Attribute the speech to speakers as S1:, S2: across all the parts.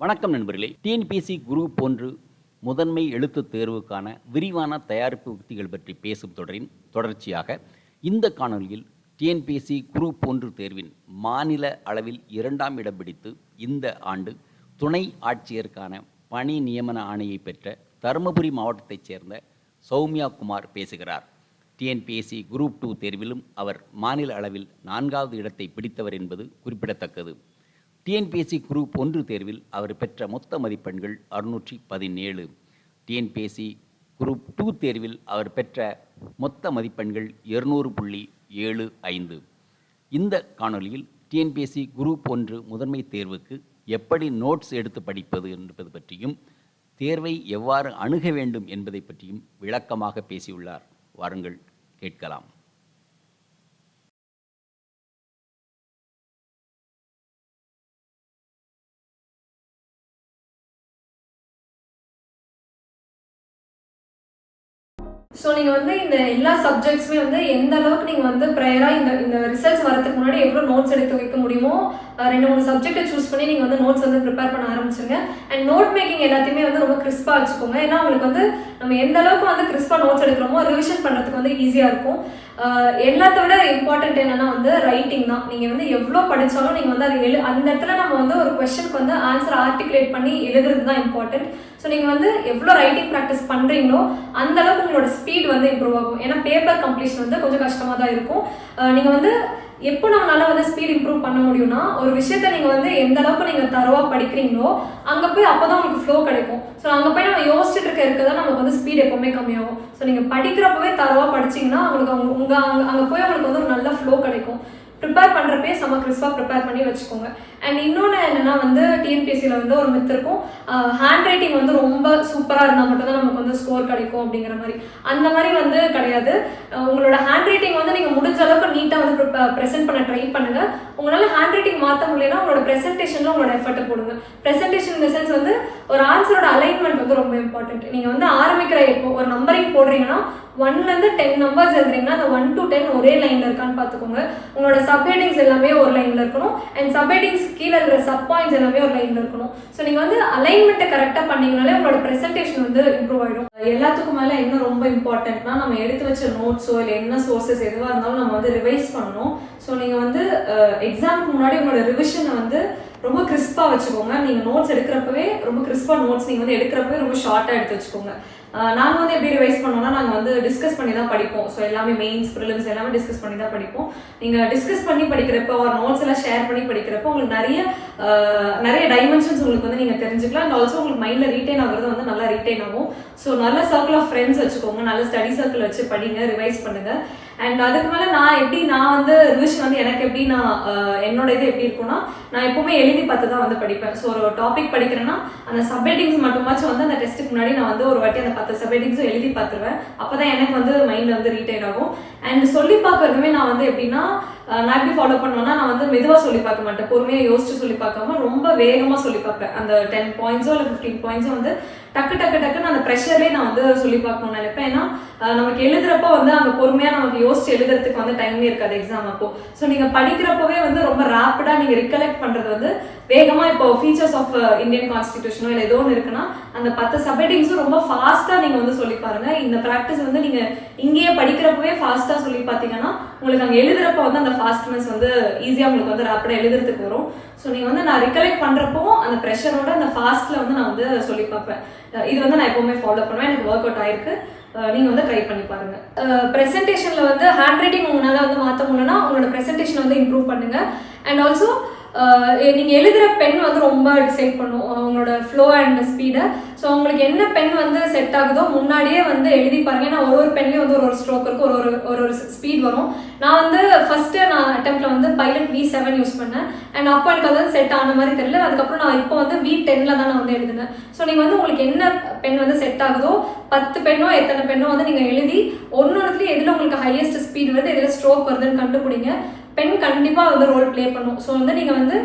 S1: வணக்கம் நண்பர்களே. TNPSC group ஒன்று முதன்மை எழுத்துத் தேர்வுக்கான விரிவான தயாரிப்பு உத்திகள் பற்றி பேசும் தொடரின் தொடர்ச்சியாக இந்த காணொளியில் டிஎன்பிசி குரூப் ஒன்று தேர்வின் மாநில அளவில் இரண்டாம் இடம் பிடித்து இந்த ஆண்டு துணை ஆட்சியருக்கான பணி நியமன ஆணையை பெற்ற தருமபுரி மாவட்டத்தைச் சேர்ந்த சௌமியா குமார் பேசுகிறார். டிஎன்பிஎஸ்சி குரூப் டூ தேர்விலும் அவர் மாநில அளவில் நான்காவது இடத்தை பிடித்தவர் என்பது குறிப்பிடத்தக்கது. டிஎன்பிஎஸ்சி குரூப் ஒன்று தேர்வில் அவர் பெற்ற மொத்த மதிப்பெண்கள் அறுநூற்றி பதினேழு டிஎன்பிஎஸ்சி குரூப் டூ தேர்வில் அவர் பெற்ற மொத்த மதிப்பெண்கள் இருநூறு புள்ளி ஏழு ஐந்து. இந்த காணொளியில் டிஎன்பிஎஸ்சி குரூப் ஒன்று முதன்மை தேர்வுக்கு எப்படி நோட்ஸ் எடுத்து படிப்பது என்பது பற்றியும் தேர்வை எவ்வாறு அணுக வேண்டும் என்பதை பற்றியும் விளக்கமாக பேசியுள்ளார். வாருங்கள் கேட்கலாம்.
S2: ஸோ நீங்கள் வந்து இந்த எல்லா சப்ஜெக்ட்ஸுமே வந்து எந்த அளவுக்கு நீங்கள் வந்து ப்ரேயராக இந்த இந்த ரிசல்ட்ஸ் வரதுக்கு முன்னாடி எவ்வளோ நோட்ஸ் எடுத்து வைக்க முடியுமோ ரெண்டு மூணு சப்ஜெக்ட்டை சூஸ் பண்ணி நீங்கள் வந்து நோட்ஸ் வந்து ப்ரிப்பேர் பண்ண ஆரம்பிச்சுங்க அண்ட் நோட் மேக்கிங் எல்லாத்தையுமே வந்து ரொம்ப கிறிஸ்பாக வச்சுக்கோங்க. ஏன்னா உங்களுக்கு வந்து நம்ம எந்த அளவுக்கு வந்து கிறிஸ்பாக நோட்ஸ் எடுக்கிறோமோ ரிவிஷன் பண்ணுறதுக்கு வந்து ஈஸியாக இருக்கும். எல்லாத்த விட இம்பார்ட்டன்ட் என்னன்னா வந்து ரைட்டிங் தான். நீங்கள் வந்து எவ்வளோ படித்தாலும் நீங்கள் வந்து அதை எழு அந்த இடத்துல நம்ம வந்து ஒரு கொஷனுக்கு வந்து ஆன்சர் ஆர்டிகுலேட் பண்ணி எழுதுறது தான் இம்பார்ட்டன்ட் ஸோ நீங்கள் வந்து எவ்வளோ ரைட்டிங் ப்ராக்டிஸ் பண்ணுறீங்களோ அந்த அளவுக்கு உங்களோட ஸ்பீட் வந்து இம்ப்ரூவ் ஆகும். ஏன்னா பேப்பர் கம்ப்ளீஷன் வந்து கொஞ்சம் கஷ்டமாக தான் இருக்கும். நீங்கள் வந்து எப்போ நம்மளால வந்து ஸ்பீட் இம்ப்ரூவ் பண்ண முடியும்னா ஒரு விஷயத்த நீங்கள் வந்து எந்த அளவுக்கு நீங்கள் தரவாக படிக்கிறீங்களோ அங்கே போய் அப்போ தான் உங்களுக்கு ஃப்ளோ கிடைக்கும். ஸோ அங்கே போய் நம்ம யோசிச்சுட்டு இருக்க இருக்க தான் நமக்கு வந்து ஸ்பீட் எப்போவுமே கம்மியாகும். ஸோ நீங்கள் படிக்கிறப்பவே தரவாக படிச்சீங்கன்னா உங்களுக்கு அவங்க உங்கள் அங்கே அங்கே போய் உங்களுக்கு வந்து ஒரு நல்ல ஃப்ளோ கிடைக்கும். ப்ரிப்பேர் பண்ணுறப்பே செம கிறிஸ்பாக ப்ரிப்பேர் பண்ணி வச்சுக்கோங்க. அண்ட் இன்னொன்று என்னென்னா வந்து டிஎன்பிஎஸ்சியில் வந்து ஒரு மித் இருக்கும். ஹேண்ட் ரைட்டிங் வந்து ரொம்ப சூப்பராக இருந்தால் மட்டும்தான் நமக்கு வந்து ஸ்கோர் கிடைக்கும் அப்படிங்கிற மாதிரி. அந்த மாதிரி வந்து கிடையாது. உங்களோட ஹேண்ட் ரைட்டிங் வந்து நீங்கள் முடிஞ்ச அளவுக்கு நீட்டாக வந்து ப்ரெசென்ட் பண்ண ட்ரை பண்ணுங்கள் உங்களால் ஹேண்ட் ரைட்டிங் மாற்ற முடியலன்னா உங்களோட ப்ரெசென்டேஷனில் உங்களோட எஃபர்ட்டை போடுங்க. ப்ரெசென்டேஷன் இந்த சென்ஸ் வந்து ஒரு ஆன்சரோட அலைன்மெண்ட் வந்து ரொம்ப இம்பார்ட்டன்ட் நீங்கள் வந்து ஆரம்பிக்கிற இப்போ ஒரு நம்ம போடுறீங்கன்னா ஒன்லேருந்து டென் நம்பர்ஸ் எழுதுறீங்கன்னா அந்த ஒன் டு டென் ஒரே லைனில் இருக்கான்னு பார்த்துக்கோங்க. உங்களோட சப்ஹெட்டிங்ஸ் எல்லாமே ஒரு லைனில் இருக்கணும். அண்ட் சப்ஹெட்டிங்ஸ் கீழே இருக்கிற சப் பாயிண்ட்ஸ் எல்லாமே ஒரு லைனில் இருக்கணும். ஸோ நீங்கள் வந்து அலைன்மெண்ட்டை கரெக்டாக பண்ணீங்கனாலே உங்களோட ப்ரெசன்டேஷன் வந்து இம்ப்ரூவ் ஆகிடும்
S3: எல்லாத்துக்கும் மேலே என்ன ரொம்ப இம்பார்ட்டன்ட்னா நம்ம எடுத்து வச்ச நோட்ஸோ இல்லை என்ன சோர்சஸ் எதுவாக இருந்தாலும் நம்ம வந்து ரிவைஸ் பண்ணணும். ஸோ நீங்கள் வந்து எக்ஸாமுக்கு முன்னாடி உங்களோட ரிவிஷனை வந்து ரொம்ப கிறிஸ்பாக வச்சுக்கோங்க. நீங்கள் நோட்ஸ் எடுக்கிறப்பவே ரொம்ப கிறிஸ்பாக நோட்ஸ் நீங்கள் வந்து எடுக்கிறப்பவே ரொம்ப ஷார்ட்டாக எடுத்து வச்சுக்கோங்க. நாங்கள் வந்து எப்படி ரிவைஸ் பண்ணோம்னா நாங்கள் வந்து டிஸ்கஸ் பண்ணி தான் படிப்போம். ஸோ எல்லாமே மெயின்ஸ் ப்ரிலிம்ஸ் எல்லாமே டிஸ்கஸ் பண்ணி தான் படிப்போம். நீங்கள் டிஸ்கஸ் பண்ணி படிக்கிறப்போ ஒரு நோட்ஸ் எல்லாம் ஷேர் பண்ணி படிக்கிறப்போ உங்களுக்கு நிறைய நிறைய டைமென்ஷன்ஸ் உங்களுக்கு வந்து நீங்கள் தெரிஞ்சுக்கலாம். அண்ட் ஆல்சோ உங்களுக்கு மைண்டில் ரீட்டைன் ஆகுறது வந்து நல்லா ரீட்டைன் ஆகும். ஸோ நல்ல சர்க்கிள் ஆஃப் ஃப்ரெண்ட்ஸ் வச்சுக்கோங்க. நல்ல ஸ்டடி சர்க்கிள் வச்சு படிங்க ரிவைஸ் பண்ணுங்கள் அண்ட் அதுக்கு மேலே நான் எப்படி நான் வந்து ரிவிஷன் வந்து எனக்கு எப்படி நான் என்னோட இது எப்படி இருக்கும்னா நான் எப்பவுமே எழுதி பார்த்து தான் வந்து படிப்பேன். ஸோ ஒரு டாபிக் படிக்கிறேன்னா அந்த சப்ஹெட்டிங்ஸ் மட்டுமாச்சும் வந்து அந்த டெஸ்ட்டுக்கு முன்னாடி நான் வந்து ஒரு வாட்டி அந்த பத்து சப்ஹெட்டிங்ஸும் எழுதி பார்த்துருவேன். அப்போ தான் எனக்கு வந்து மைண்ட் வந்து ரீட்டைன் ஆகும். அண்ட் சொல்லி பார்க்கறதுமே நான் வந்து எப்படின்னா நான் எப்படி ஃபாலோ பண்ணுவேன்னா நான் வந்து மெதுவாக சொல்லி பார்க்க மாட்டேன். பொறுமையாக யோசிச்சு சொல்லி பார்க்காம ரொம்ப வேகமாக சொல்லி பார்ப்பேன். அந்த டென் பாயிண்ட்ஸோ இல்லை ஃபிஃப்டீன் பாயிண்ட்ஸோ வந்து டக்கு டக்கு டக்குன்னு அந்த ப்ரெஷர்லேயே நான் வந்து சொல்லி பார்க்கணும்னு நினைப்பேன். ஏன்னா நமக்கு எழுதுறப்போ வந்து அங்கே பொறுமையாக நமக்கு யோசிச்சு எழுதுறதுக்கு வந்து டைமே இருக்காது எக்ஸாம் அப்போ. ஸோ நீங்கள் படிக்கிறப்பவே வந்து ரொம்ப ரேப்பிடாக நீங்கள் ரிகலெக்ட் பண்ணுறது வந்து வேகமாக இப்போ ஃபீச்சர்ஸ் ஆஃப் இந்தியன் கான்ஸ்டியூஷனோ இல்லை ஏதோ ஒன்று இருக்குன்னா அந்த பத்து சப்ஹெட்டிங்ஸும் ரொம்ப ஃபாஸ்ட்டாக நீங்கள் வந்து சொல்லி பாருங்கள் இந்த ப்ராக்டிஸ் வந்து நீங்கள் இங்கேயே படிக்கிறப்பவே ஃபாஸ்ட்டாக சொல்லி பார்த்தீங்கன்னா உங்களுக்கு அங்கே எழுதுறப்போ வந்து அந்த ஃபாஸ்ட்னஸ் வந்து ஈஸியாக உங்களுக்கு வந்து ரேப்பிடாக எழுதுறதுக்கு வரும். ஸோ நீங்கள் வந்து நான் ரிகலெக்ட் பண்ணுறப்போ அந்த ப்ரெஷரோட அந்த ஃபாஸ்ட்டில் வந்து நான் வந்து சொல்லி பார்ப்பேன். இது வந்து நான் எப்போவுமே ஃபாலோ பண்ணுவேன். எனக்கு ஒர்க் அவுட் ஆயிருக்கு. நீங்கள் நீங்க வந்து ட்ரை பண்ணி பாருங்க.
S2: ப்ரெசன்டேஷனில் வந்து ஹேண்ட் ரைட்டிங் உங்களால் வந்து மாற்ற முடியலன்னா உங்களோட ப்ரெசன்டேஷன் வந்து இம்ப்ரூவ் பண்ணுங்க. அண்ட் ஆல்சோ நீங்கள் எழுதுகிற பென் வந்து ரொம்ப டிசைட் பண்ணும். அவங்களோட உங்களோட ஃப்ளோ அண்ட் ஸ்பீடை ஸோ உங்களுக்கு என்ன பென் வந்து செட் ஆகுதோ முன்னாடியே வந்து எழுதி பாருங்க. ஏன்னா ஒரு ஒரு பென்லேயும் வந்து ஒரு ஒரு ஸ்ட்ரோக் இருக்கும் ஒரு ஒரு ஒரு ஒரு ஸ்பீட் வரும். நான் வந்து ஃபஸ்ட்டு நான் அட்டம்ப்டில் வந்து பைலட் வி செவன் யூஸ் பண்ணேன். அண்ட் அப்போ எனக்கு அது செட் ஆன மாதிரி தெரியல. அதுக்கப்புறம் நான் இப்போ வந்து வி டென்னில் தான் நான் வந்து எழுதினேன். ஸோ நீங்கள் வந்து உங்களுக்கு என்ன பென் வந்து செட் ஆகுதோ பத்து பெண்ணோ எத்தனை பெண்ணோ வந்து நீங்கள் எழுதி ஒன்று ஒன்றுத்துலேயும் எதில் உங்களுக்கு ஹையஸ்ட் ஸ்பீட் வருது எதில் ஸ்ட்ரோக் வருதுன்னு கண்டுபிடிங்க. பென் கண்டிப்பாக வந்து ரோல் ப்ளே பண்ணும். ஸோ வந்து நீங்கள் வந்து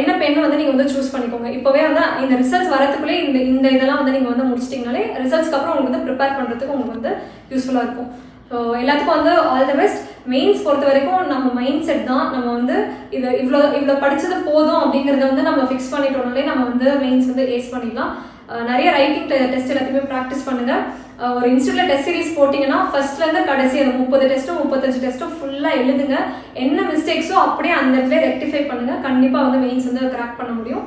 S2: என்ன பென் வந்து நீங்கள் வந்து சூஸ் பண்ணிக்கோங்க. இப்போவே வந்து இந்த ரிசல்ட்ஸ் வரதுக்குள்ளே இந்த இந்த இதெல்லாம் வந்து நீங்கள் வந்து முடிச்சிட்டிங்கனாலே ரிசல்ட்ஸ்க்கு அப்புறம் உங்களுக்கு வந்து ப்ரிப்பேர் பண்ணுறதுக்கு உங்களுக்கு வந்து யூஸ்ஃபுல்லாக இருக்கும். ஸோ எல்லாத்துக்கும் வந்து ஆல் த பெஸ்ட் மெயின்ஸ் பொறுத்த வரைக்கும் நம்ம மைண்ட் செட் தான். நம்ம வந்து இது இவ்வளோ இவ்வளோ படித்தது போதும் அப்படிங்கிறத வந்து நம்ம ஃபிக்ஸ் பண்ணிட்டோம்னாலே நம்ம வந்து மெயின்ஸ் வந்து ஏஸ் பண்ணிடலாம். நிறைய ரைட்டிங் டெஸ்ட் எல்லாத்தையுமே ப்ராக்டிஸ் பண்ணுங்கள் ஒரு இன்ஸ்டியூட்ல டெஸ்ட் சீரிஸ் போட்டிங்கன்னா ஃபர்ஸ்ட்லேருந்து கடைசி அந்த முப்பது டெஸ்ட்டும் முப்பத்தஞ்சு டெஸ்ட்டும் ஃபுல்லாக எழுதுங்க. என்ன மிஸ்டேக்ஸோ அப்படியே அந்த இடத்துல ரெக்டிஃபை பண்ணுங்கள் கண்டிப்பாக வந்து மெயின்ஸ் வந்து கிராக் பண்ண முடியும்.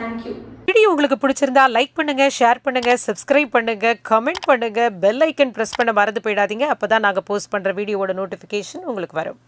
S2: தேங்க்யூ
S4: வீடியோ உங்களுக்கு பிடிச்சிருந்தா லைக் பண்ணுங்க ஷேர் பண்ணுங்க சப்ஸ்கிரைப் பண்ணுங்க கமெண்ட் பண்ணுங்க பெல் ஐக்கன் ப்ரெஸ் பண்ண மறந்து போயிடாதீங்க. அப்போ தான் நாங்கள் போஸ்ட் பண்ணுற வீடியோவோட நோட்டிஃபிகேஷன் உங்களுக்கு வரும்.